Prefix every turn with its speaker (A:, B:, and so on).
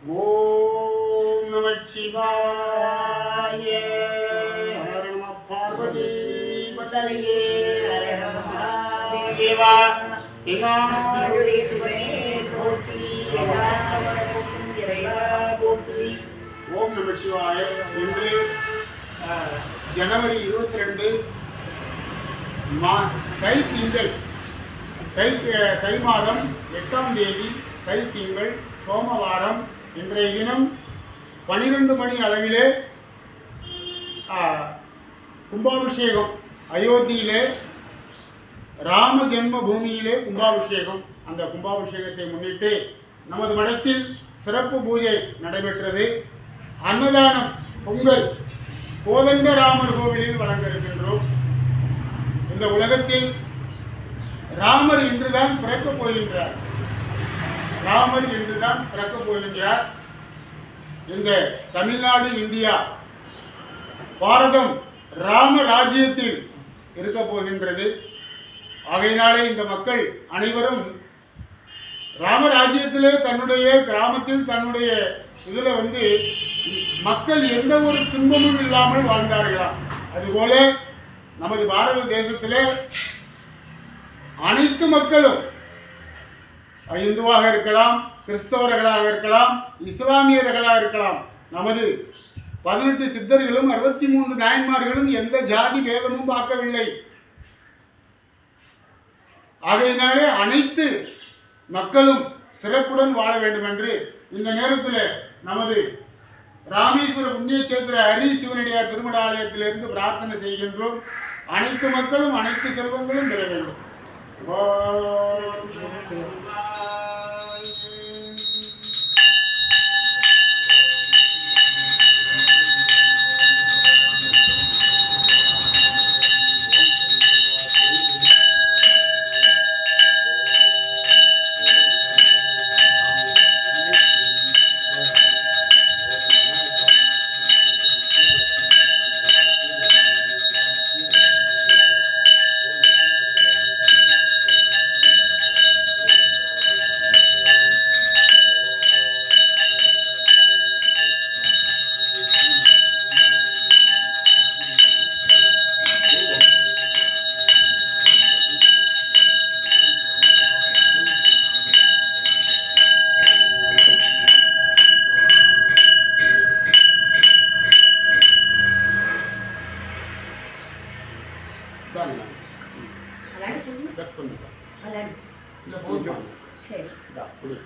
A: ஓம் நம சிவாய. ஹர நம பார்வதி பதையே ஹர நம மகாதேவா தென்னாடுடைய சிவனே போற்றி. எல்லாவருக்கும் இறைவா போற்றி. ஓம் நம சிவாய. இன்று ஜனவரி இருபத்தி ரெண்டு மா தை திங்கள் தை தை மாதம் எட்டாம் தேதி தை திங்கள் சோமவாரம் இன்றைய தினம் பனிரெண்டு மணி அளவிலே கும்பாபிஷேகம். அயோத்தியிலே ராம ஜென்ம பூமியிலே கும்பாபிஷேகம். அந்த கும்பாபிஷேகத்தை முன்னிட்டு நமது மடத்தில் சிறப்பு பூஜை நடைபெற்றது. அன்னதானம் பொங்கல் கோதண்டராமர் கோவிலில் வழங்க இருக்கின்றோம் இந்த உலகத்தில் ராமர் இன்றுதான் பிறக்கப் போகின்றார். ராமர் என்றுதான் பிறக்கப் போகின்றார். இந்த தமிழ்நாடு இந்தியா பாரதம் ராம ராஜ்யத்தில் இருக்க போகின்றது. ஆகையினாலே இந்த மக்கள் அனைவரும் ராமராஜ்யத்திலே தன்னுடைய கிராமத்தில் தன்னுடைய இதில் வந்து மக்கள் எந்த ஒரு துன்பமும் இல்லாமல் வாழ்ந்தார்களாம் அதுபோல நமது பாரத தேசத்திலே அனைத்து மக்களும் இந்துவாக இருக்கலாம் கிறிஸ்தவர்களாக இருக்கலாம் இஸ்லாமியர்களாக இருக்கலாம். நமது பதினெட்டு சித்தர்களும் அறுபத்தி மூன்று நாயன்மார்களும் எந்த ஜாதி பேதமும் பார்க்கவில்லை. ஆகையினாலே அனைத்து மக்களும் சிறப்புடன் வாழ வேண்டும் என்று இந்த நேரத்தில் நமது ராமேஸ்வர புண்ணியச்சேத்திர ஹரி சிவனடியார் திருமண ஆலயத்திலிருந்து பிரார்த்தனை செய்கின்றோம். அனைத்து மக்களும் அனைத்து செல்வங்களும் பெற வேண்டும். பண்ணுங்க
B: விளையாடு
A: இல்லை போதும்
B: சரி
A: இதா, புடி.